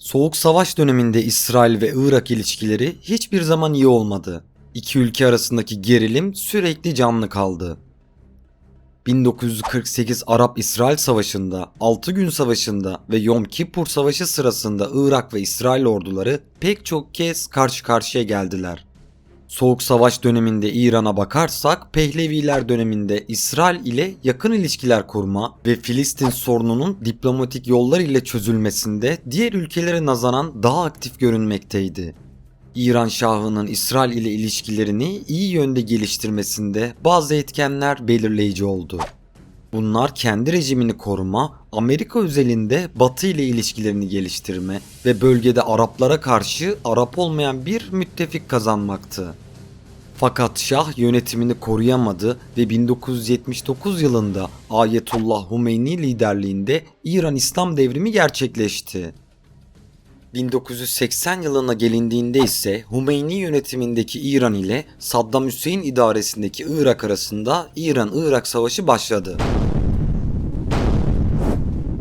Soğuk Savaş döneminde İsrail ve Irak ilişkileri hiçbir zaman iyi olmadı. İki ülke arasındaki gerilim sürekli canlı kaldı. 1948 Arap-İsrail Savaşı'nda, 6 Gün Savaşı'nda ve Yom Kippur Savaşı sırasında Irak ve İsrail orduları pek çok kez karşı karşıya geldiler. Soğuk Savaş döneminde İran'a bakarsak Pehleviler döneminde İsrail ile yakın ilişkiler kurma ve Filistin sorununun diplomatik yollar ile çözülmesinde diğer ülkelere nazaran daha aktif görünmekteydi. İran Şahı'nın İsrail ile ilişkilerini iyi yönde geliştirmesinde bazı etkenler belirleyici oldu. Bunlar kendi rejimini koruma, Amerika özelinde Batı ile ilişkilerini geliştirme ve bölgede Araplara karşı Arap olmayan bir müttefik kazanmaktı. Fakat Şah yönetimini koruyamadı ve 1979 yılında Ayetullah Humeyni liderliğinde İran İslam devrimi gerçekleşti. 1980 yılına gelindiğinde ise Humeyni yönetimindeki İran ile Saddam Hüseyin idaresindeki Irak arasında İran-Irak savaşı başladı.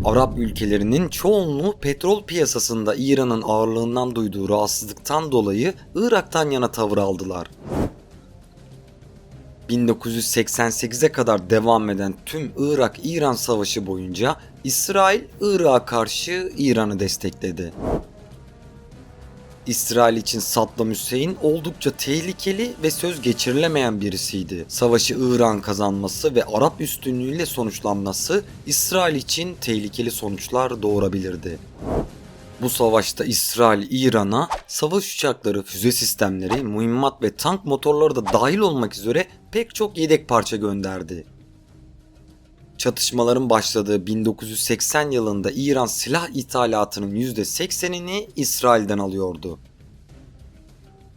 Arap ülkelerinin çoğunluğu petrol piyasasında İran'ın ağırlığından duyduğu rahatsızlıktan dolayı Irak'tan yana tavır aldılar. 1988'e kadar devam eden tüm Irak-İran savaşı boyunca İsrail Irak'a karşı İran'ı destekledi. İsrail için Saddam Hüseyin oldukça tehlikeli ve söz geçirilemeyen birisiydi. Savaşı İran kazanması ve Arap üstünlüğüyle sonuçlanması İsrail için tehlikeli sonuçlar doğurabilirdi. Bu savaşta İsrail İran'a savaş uçakları, füze sistemleri, mühimmat ve tank motorları da dahil olmak üzere pek çok yedek parça gönderdi. Çatışmaların başladığı 1980 yılında İran silah ithalatının %80'ini İsrail'den alıyordu.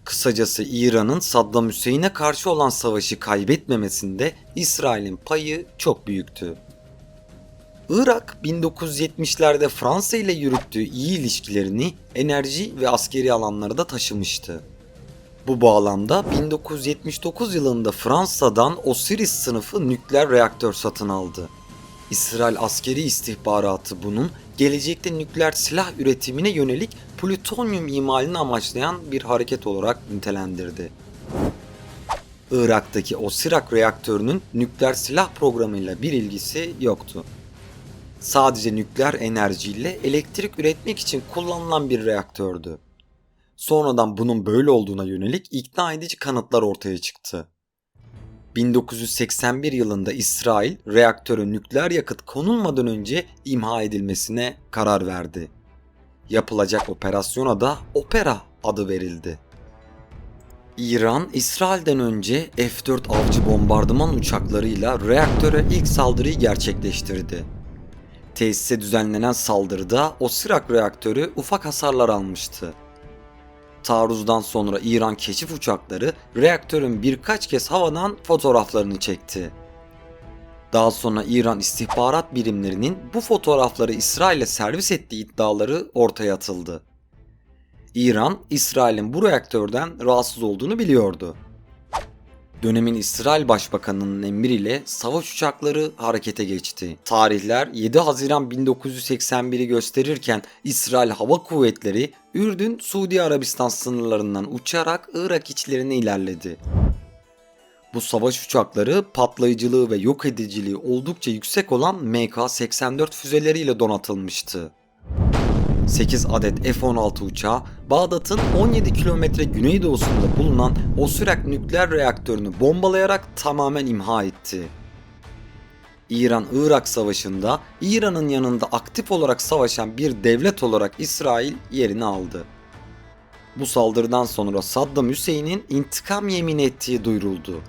Kısacası İran'ın Saddam Hüseyin'e karşı olan savaşı kaybetmemesinde İsrail'in payı çok büyüktü. Irak 1970'lerde Fransa ile yürüttüğü iyi ilişkilerini enerji ve askeri alanlara da taşımıştı. Bu bağlamda 1979 yılında Fransa'dan Osiris sınıfı nükleer reaktör satın aldı. İsrail askeri istihbaratı bunun gelecekte nükleer silah üretimine yönelik plütonyum imalini amaçlayan bir hareket olarak nitelendirdi. Irak'taki Osirak reaktörünün nükleer silah programıyla bir ilgisi yoktu. Sadece nükleer enerjiyle elektrik üretmek için kullanılan bir reaktördü. Sonradan bunun böyle olduğuna yönelik ikna edici kanıtlar ortaya çıktı. 1981 yılında İsrail reaktörün nükleer yakıt konulmadan önce imha edilmesine karar verdi. Yapılacak operasyona da Opera adı verildi. İran, İsrail'den önce F-4 avcı bombardıman uçaklarıyla reaktöre ilk saldırıyı gerçekleştirdi. Tesise düzenlenen saldırıda Osirak reaktörü ufak hasarlar almıştı. Taarruzdan sonra İran keşif uçakları reaktörün birkaç kez havadan fotoğraflarını çekti. Daha sonra İran istihbarat birimlerinin bu fotoğrafları İsrail'e servis ettiği iddiaları ortaya atıldı. İran, İsrail'in bu reaktörden rahatsız olduğunu biliyordu. Dönemin İsrail Başbakanı'nın emriyle savaş uçakları harekete geçti. Tarihler 7 Haziran 1981'i gösterirken İsrail Hava Kuvvetleri Ürdün, Suudi Arabistan sınırlarından uçarak Irak içlerine ilerledi. Bu savaş uçakları patlayıcılığı ve yok ediciliği oldukça yüksek olan MK-84 füzeleriyle donatılmıştı. 8 adet F-16 uçağı Bağdat'ın 17 kilometre güneydoğusunda bulunan Osirak nükleer reaktörünü bombalayarak tamamen imha etti. İran-Irak savaşında İran'ın yanında aktif olarak savaşan bir devlet olarak İsrail yerini aldı. Bu saldırıdan sonra Saddam Hüseyin'in intikam yemin ettiği duyuruldu.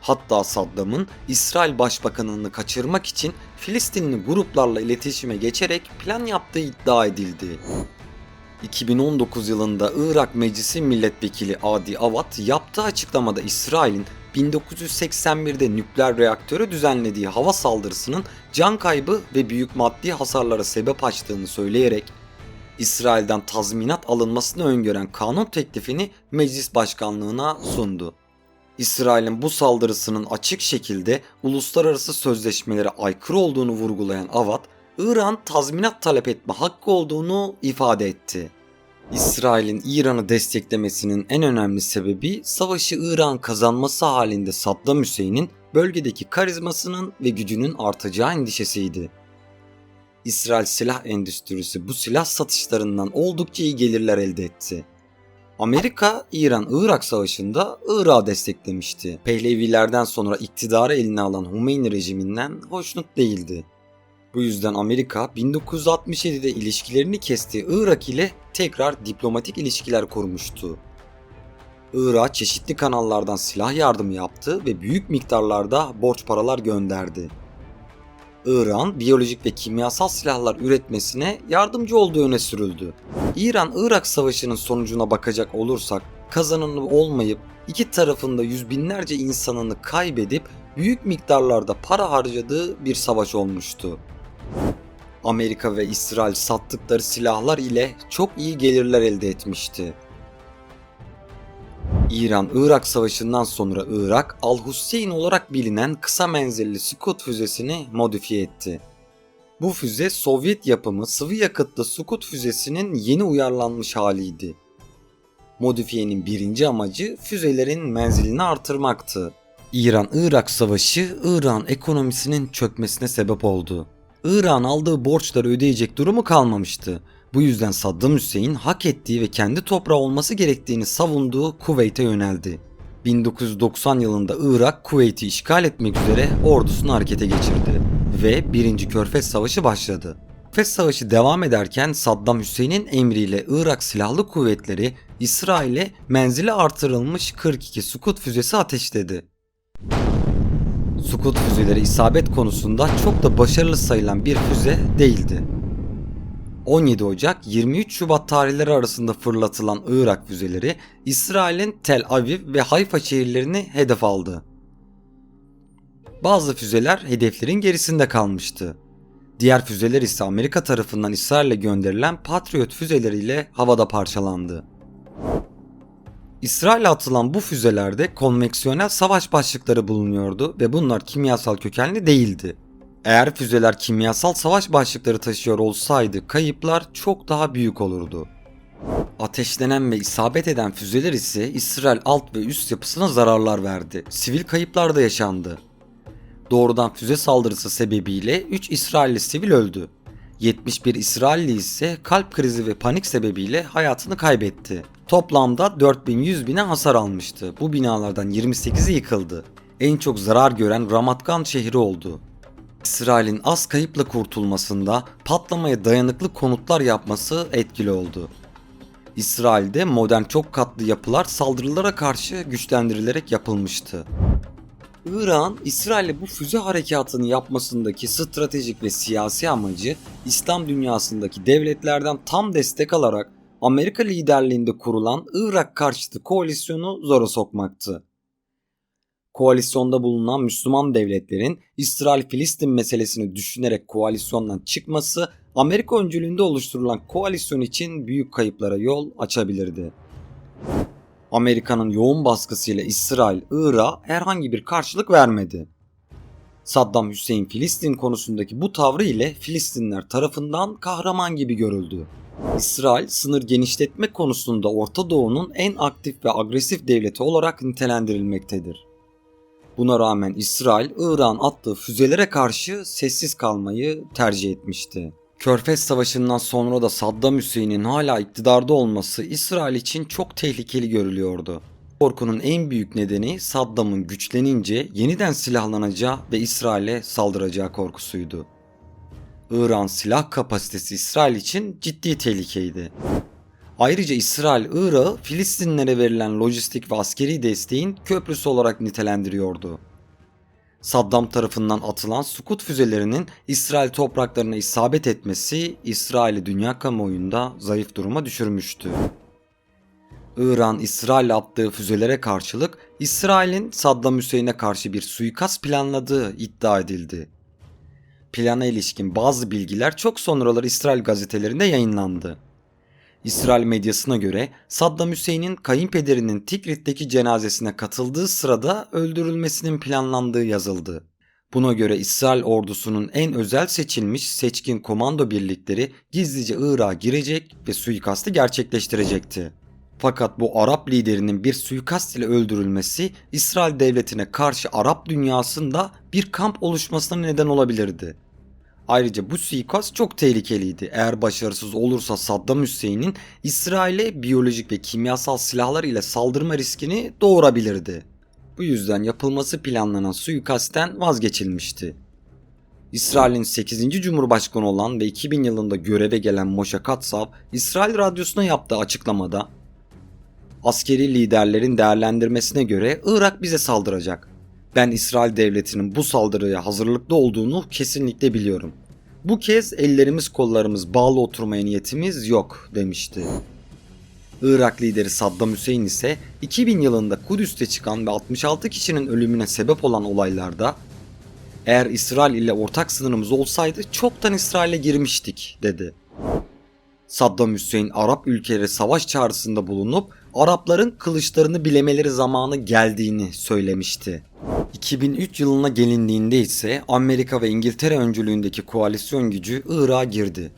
Hatta Saddam'ın İsrail Başbakanını kaçırmak için Filistinli gruplarla iletişime geçerek plan yaptığı iddia edildi. 2019 yılında Irak Meclisi Milletvekili Adi Avat yaptığı açıklamada İsrail'in 1981'de nükleer reaktörü düzenlediği hava saldırısının can kaybı ve büyük maddi hasarlara sebep açtığını söyleyerek İsrail'den tazminat alınmasını öngören kanun teklifini meclis başkanlığına sundu. İsrail'in bu saldırısının açık şekilde uluslararası sözleşmelere aykırı olduğunu vurgulayan Avat, İran tazminat talep etme hakkı olduğunu ifade etti. İsrail'in İran'ı desteklemesinin en önemli sebebi savaşı İran kazanması halinde Saddam Hüseyin'in bölgedeki karizmasının ve gücünün artacağı endişesiydi. İsrail silah endüstrisi bu silah satışlarından oldukça iyi gelirler elde etti. Amerika, İran-Irak savaşında Irak'ı desteklemişti. Pehlevilerden sonra iktidarı eline alan Hümeyni rejiminden hoşnut değildi. Bu yüzden Amerika 1967'de ilişkilerini kestiği Irak ile tekrar diplomatik ilişkiler kurmuştu. Irak çeşitli kanallardan silah yardımı yaptı ve büyük miktarlarda borç paralar gönderdi. İran biyolojik ve kimyasal silahlar üretmesine yardımcı olduğu öne sürüldü. İran-Irak savaşının sonucuna bakacak olursak kazananı olmayıp iki tarafında yüz binlerce insanını kaybedip büyük miktarlarda para harcadığı bir savaş olmuştu. Amerika ve İsrail sattıkları silahlar ile çok iyi gelirler elde etmişti. İran-Irak savaşından sonra Irak, Al-Hussein olarak bilinen kısa menzilli Scud füzesini modifiye etti. Bu füze Sovyet yapımı sıvı yakıtlı Scud füzesinin yeni uyarlanmış haliydi. Modifiyenin birinci amacı füzelerin menzilini artırmaktı. İran-Irak savaşı İran ekonomisinin çökmesine sebep oldu. İran aldığı borçları ödeyecek durumu kalmamıştı. Bu yüzden Saddam Hüseyin hak ettiği ve kendi toprağı olması gerektiğini savunduğu Kuveyt'e yöneldi. 1990 yılında Irak Kuveyt'i işgal etmek üzere ordusunu harekete geçirdi ve 1. Körfez Savaşı başladı. Körfez Savaşı devam ederken Saddam Hüseyin'in emriyle Irak Silahlı Kuvvetleri İsrail'e menzili artırılmış 42 Sukut füzesi ateşledi. Sukut füzeleri isabet konusunda çok da başarılı sayılan bir füze değildi. 17 Ocak 23 Şubat tarihleri arasında fırlatılan Irak füzeleri İsrail'in Tel Aviv ve Hayfa şehirlerini hedef aldı. Bazı füzeler hedeflerin gerisinde kalmıştı. Diğer füzeler ise Amerika tarafından İsrail'e gönderilen Patriot füzeleriyle havada parçalandı. İsrail'e atılan bu füzelerde konveksiyonel savaş başlıkları bulunuyordu ve bunlar kimyasal kökenli değildi. Eğer füzeler kimyasal savaş başlıkları taşıyor olsaydı kayıplar çok daha büyük olurdu. Ateşlenen ve isabet eden füzeler ise İsrail alt ve üst yapısına zararlar verdi. Sivil kayıplar da yaşandı. Doğrudan füze saldırısı sebebiyle 3 İsrailli sivil öldü. 71 İsrailli ise kalp krizi ve panik sebebiyle hayatını kaybetti. Toplamda 4100 bine hasar almıştı. Bu binalardan 28'i yıkıldı. En çok zarar gören Ramatgan şehri oldu. İsrail'in az kayıpla kurtulmasında patlamaya dayanıklı konutlar yapması etkili oldu. İsrail'de modern çok katlı yapılar saldırılara karşı güçlendirilerek yapılmıştı. İran, İsrail'e bu füze harekatını yapmasındaki stratejik ve siyasi amacı İslam dünyasındaki devletlerden tam destek alarak Amerika liderliğinde kurulan Irak karşıtı koalisyonu zora sokmaktı. Koalisyonda bulunan Müslüman devletlerin İsrail-Filistin meselesini düşünerek koalisyondan çıkması Amerika öncülüğünde oluşturulan koalisyon için büyük kayıplara yol açabilirdi. Amerika'nın yoğun baskısıyla İsrail, Irak'a herhangi bir karşılık vermedi. Saddam Hüseyin Filistin konusundaki bu tavrı ile Filistinler tarafından kahraman gibi görüldü. İsrail sınır genişletme konusunda Orta Doğu'nun en aktif ve agresif devleti olarak nitelendirilmektedir. Buna rağmen İsrail, İran attığı füzelere karşı sessiz kalmayı tercih etmişti. Körfez Savaşı'ndan sonra da Saddam Hüseyin'in hala iktidarda olması İsrail için çok tehlikeli görülüyordu. Korkunun en büyük nedeni Saddam'ın güçlenince yeniden silahlanacağı ve İsrail'e saldıracağı korkusuydu. İran silah kapasitesi İsrail için ciddi tehlikeydi. Ayrıca İsrail, Irak'ı Filistinlere verilen lojistik ve askeri desteğin köprüsü olarak nitelendiriyordu. Saddam tarafından atılan Sukut füzelerinin İsrail topraklarına isabet etmesi İsrail'i dünya kamuoyunda zayıf duruma düşürmüştü. İran, İsrail attığı füzelere karşılık İsrail'in Saddam Hüseyin'e karşı bir suikast planladığı iddia edildi. Plana ilişkin bazı bilgiler çok sonralar İsrail gazetelerinde yayınlandı. İsrail medyasına göre Saddam Hüseyin'in kayınpederinin Tikrit'teki cenazesine katıldığı sırada öldürülmesinin planlandığı yazıldı. Buna göre İsrail ordusunun en özel seçilmiş seçkin komando birlikleri gizlice Irak'a girecek ve suikastı gerçekleştirecekti. Fakat bu Arap liderinin bir suikast ile öldürülmesi İsrail devletine karşı Arap dünyasında bir kamp oluşmasına neden olabilirdi. Ayrıca bu suikast çok tehlikeliydi. Eğer başarısız olursa Saddam Hüseyin'in İsrail'e biyolojik ve kimyasal silahlar ile saldırma riskini doğurabilirdi. Bu yüzden yapılması planlanan suikastten vazgeçilmişti. İsrail'in 8. Cumhurbaşkanı olan ve 2000 yılında göreve gelen Moshe Katsav, İsrail radyosuna yaptığı açıklamada Askeri liderlerin değerlendirmesine göre Irak bize saldıracak. Ben İsrail devletinin bu saldırıya hazırlıklı olduğunu kesinlikle biliyorum. Bu kez ellerimiz kollarımız bağlı oturmaya niyetimiz yok demişti. Irak lideri Saddam Hüseyin ise 2000 yılında Kudüs'te çıkan ve 66 kişinin ölümüne sebep olan olaylarda eğer İsrail ile ortak sınırımız olsaydı çoktan İsrail'e girmiştik dedi. Saddam Hüseyin Arap ülkeleri savaş çağrısında bulunup Arapların kılıçlarını bilemeleri zamanı geldiğini söylemişti. 2003 yılına gelindiğinde ise Amerika ve İngiltere öncülüğündeki koalisyon gücü Irak'a girdi.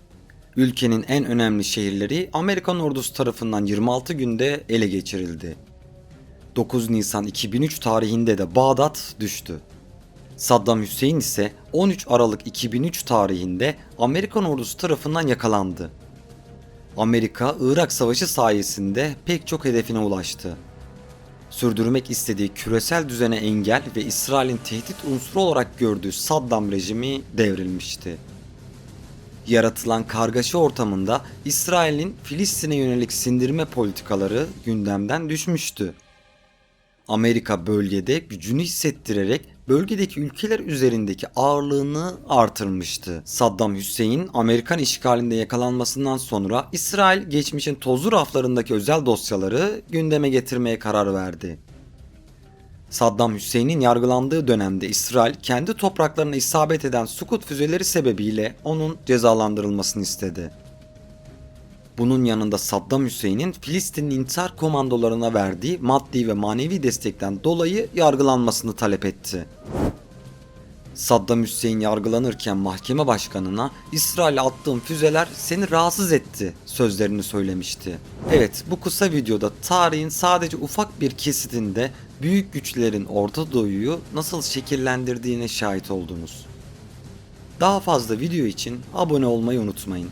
Ülkenin en önemli şehirleri Amerikan ordusu tarafından 26 günde ele geçirildi. 9 Nisan 2003 tarihinde de Bağdat düştü. Saddam Hüseyin ise 13 Aralık 2003 tarihinde Amerikan ordusu tarafından yakalandı. Amerika Irak Savaşı sayesinde pek çok hedefine ulaştı. Sürdürmek istediği küresel düzene engel ve İsrail'in tehdit unsuru olarak gördüğü Saddam rejimi devrilmişti. Yaratılan kargaşa ortamında İsrail'in Filistin'e yönelik sindirme politikaları gündemden düşmüştü. Amerika bölgede gücünü hissettirerek bölgedeki ülkeler üzerindeki ağırlığını artırmıştı. Saddam Hüseyin Amerikan işgalinde yakalanmasından sonra İsrail geçmişin tozlu raflarındaki özel dosyaları gündeme getirmeye karar verdi. Saddam Hüseyin'in yargılandığı dönemde İsrail kendi topraklarına isabet eden Sukut füzeleri sebebiyle onun cezalandırılmasını istedi. Bunun yanında Saddam Hüseyin'in Filistin'in intihar komandolarına verdiği maddi ve manevi destekten dolayı yargılanmasını talep etti. Saddam Hüseyin yargılanırken mahkeme başkanına İsrail'e attığım füzeler seni rahatsız etti sözlerini söylemişti. Evet bu kısa videoda tarihin sadece ufak bir kesitinde büyük güçlerin Orta Doğu'yu nasıl şekillendirdiğine şahit oldunuz. Daha fazla video için abone olmayı unutmayın.